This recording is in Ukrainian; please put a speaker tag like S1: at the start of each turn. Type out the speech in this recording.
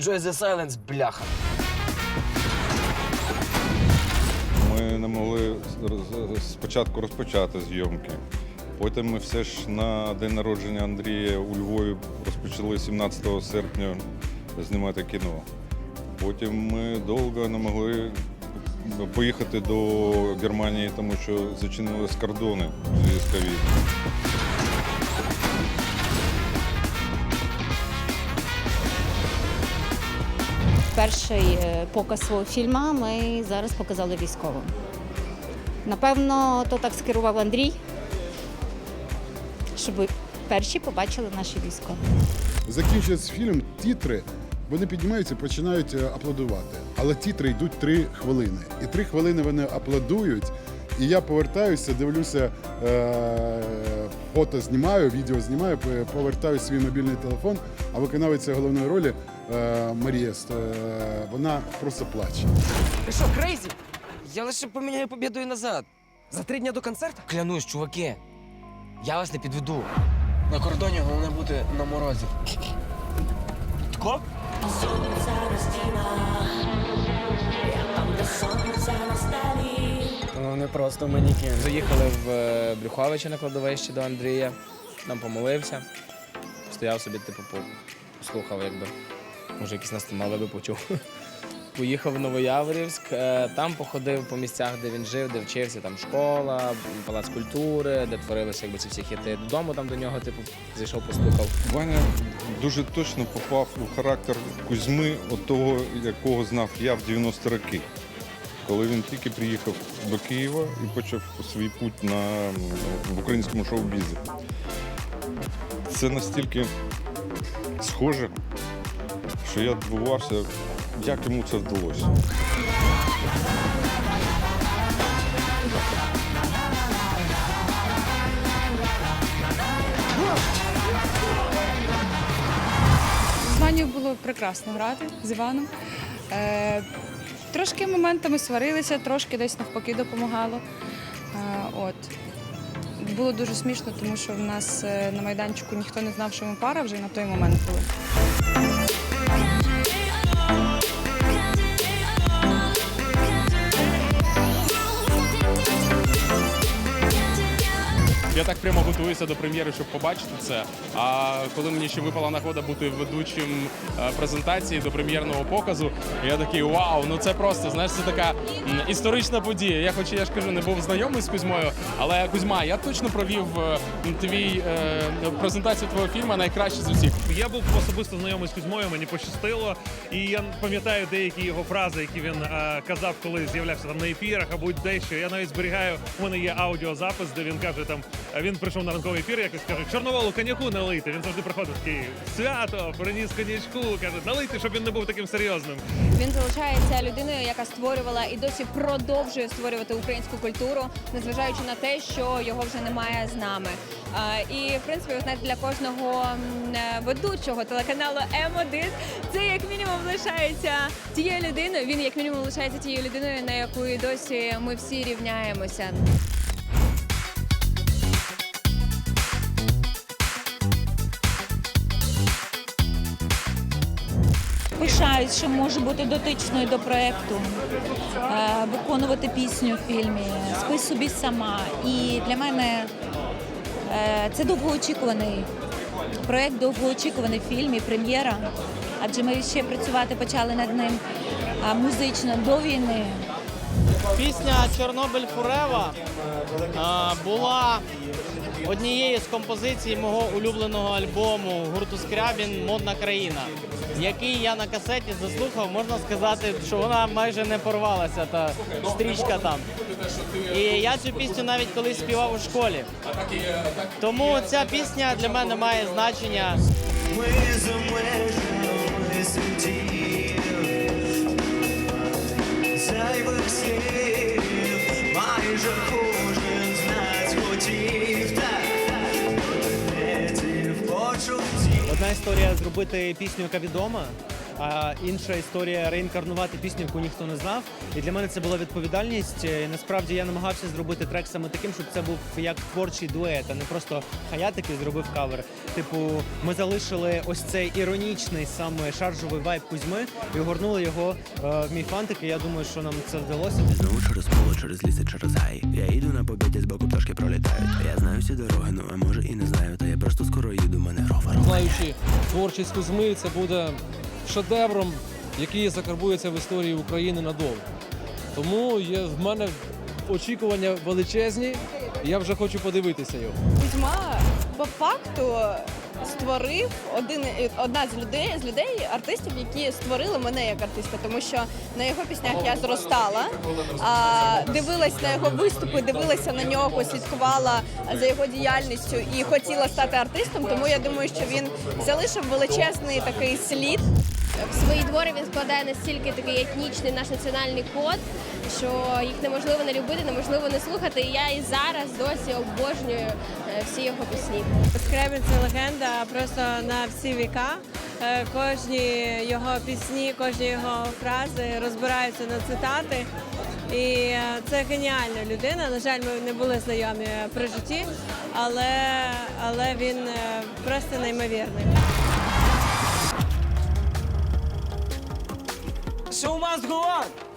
S1: Enjoy the silence, бляха.
S2: Ми не могли спочатку розпочати зйомки. Потім ми все ж на день народження Андрія у Львові розпочали 17 серпня знімати кіно. Потім ми довго не могли поїхати до Германії, тому що зачинились кордони з ковідом.
S3: Перший е, показ свого фільму ми зараз показали військовим. Напевно, то так скерував Андрій, щоб перші побачили наші військові.
S4: Закінчується фільм, тітри, вони піднімаються починають е, аплодувати. Але тітри йдуть три хвилини. І три хвилини вони аплодують. І я повертаюся, дивлюся, е- фото знімаю, відео знімаю, повертаю свій мобільний телефон, а виконавиця головної ролі Марія, е- вона просто плаче.
S1: Ти що, крейзі? Я лише поміняю побідою назад. За три дні до концерту? Клянусь, чуваки. Я вас не підведу. На кордоні головне бути на морозі. Тко?
S5: Ну не просто манекен. Заїхали в е, Брюховичі на кладовище до Андрія, там помолився, стояв собі, типу, по- послухав, якби. Може, якісь настанови би почув. Поїхав в Новояворівськ, е, там походив по місцях, де він жив, де вчився, там школа, палац культури, де творилися якби, ці всі хіти. Додому там до нього, типу, зайшов, постукав.
S2: Ваня дуже точно попав у характер Кузьми, от того, якого знав я в 90 роки, коли він тільки приїхав до Києва і почав свій путь на, в українському шоу-бізі. Це настільки схоже, що я дивувався, як йому це вдалося.
S6: З Ванею було прекрасно грати з Іваном. Е, трошки моментами сварилися, трошки десь навпаки допомагало. Е, от. Було дуже смішно, тому що в нас е, на майданчику ніхто не знав, що ми пара вже на той момент були.
S7: Я так прямо готуюся до прем'єри, щоб побачити це. А коли мені ще випала нагода бути ведучим е, презентації до прем'єрного показу, я такий вау, ну це просто знаєш, це така історична подія. Я, хоч я ж кажу, не був знайомий з Кузьмою, але Кузьма, я точно провів е, твій е, презентацію твого фільму найкраще з усіх.
S8: Я був особисто знайомий з Кузьмою, мені пощастило. І я пам'ятаю деякі його фрази, які він казав, коли з'являвся там на ефірах або дещо. Я навіть зберігаю. У мене є аудіозапис, де він каже там. Е, Він прийшов на ранковий ефір, якось каже, чорноволу коньяку налити. Він завжди приходить такий свято, приніс коньячку, каже, налити, щоб він не був таким серйозним.
S9: Він залишається людиною, яка створювала і досі продовжує створювати українську культуру, незважаючи на те, що його вже немає з нами. І в принципі, ви знаєте, для кожного е, ведучого телеканалу М1 це як мінімум лишається тією людиною. Він як мінімум лишається тією людиною, на яку досі ми всі рівняємося.
S3: Пишаюсь, що можу бути дотичною до проєкту, е, виконувати пісню в фільмі, спи собі сама. І для мене е, це довгоочікуваний проєкт, довгоочікуваний фільм і прем'єра. Адже ми ще працювати почали над ним музично до війни.
S10: Пісня Чорнобиль Фурева була однією з композицій мого улюбленого альбому гурту Скрябін Модна країна, який я на касеті заслухав. Можна сказати, що вона майже не порвалася, та стрічка там. І я цю пісню навіть колись співав у школі. Тому ця пісня для мене має значення.
S11: Зайвих слів, майже
S10: Історія зробити пісню, яка відома,
S12: А інша історія реінкарнувати пісню, яку ніхто не знав. І для мене це була відповідальність. І насправді я намагався зробити трек саме таким, щоб це був як творчий дует, а не просто хаят, який зробив кавер. Типу, ми залишили ось цей іронічний саме шаржовий вайб Кузьми і огорнули його е, в мій фантик. І я думаю, що нам це вдалося.
S11: Знову через поле, через ліси, через гай. Я їду на побіді, з боку пташки пролітають. Я знаю всі дороги, ну а може і не знаю. Та я просто скоро їду, мене ровер.
S13: Знаючи творчість Кузьми, це буде шедевром, який закарбується в історії України надовго. Тому є в мене очікування величезні, і я вже хочу подивитися його.
S14: Кузьма по факту створив один одна з людей з людей, артистів, які створили мене як артиста, тому що на його піснях я зростала, а, дивилась на його виступи, дивилася на нього, слідкувала за його діяльністю і хотіла стати артистом. Тому я думаю, що він залишив величезний такий слід.
S10: В свої твори він складає настільки такий етнічний наш національний код, що їх неможливо не любити, неможливо не слухати. І я і зараз досі обожнюю е, всі його пісні.
S14: Скребін це легенда просто на всі віка. Е, Кожні його пісні, кожні його фрази розбираються на цитати. І е, це геніальна людина. На жаль, ми не були знайомі при житті, але, але він просто неймовірний.
S1: Show must go on.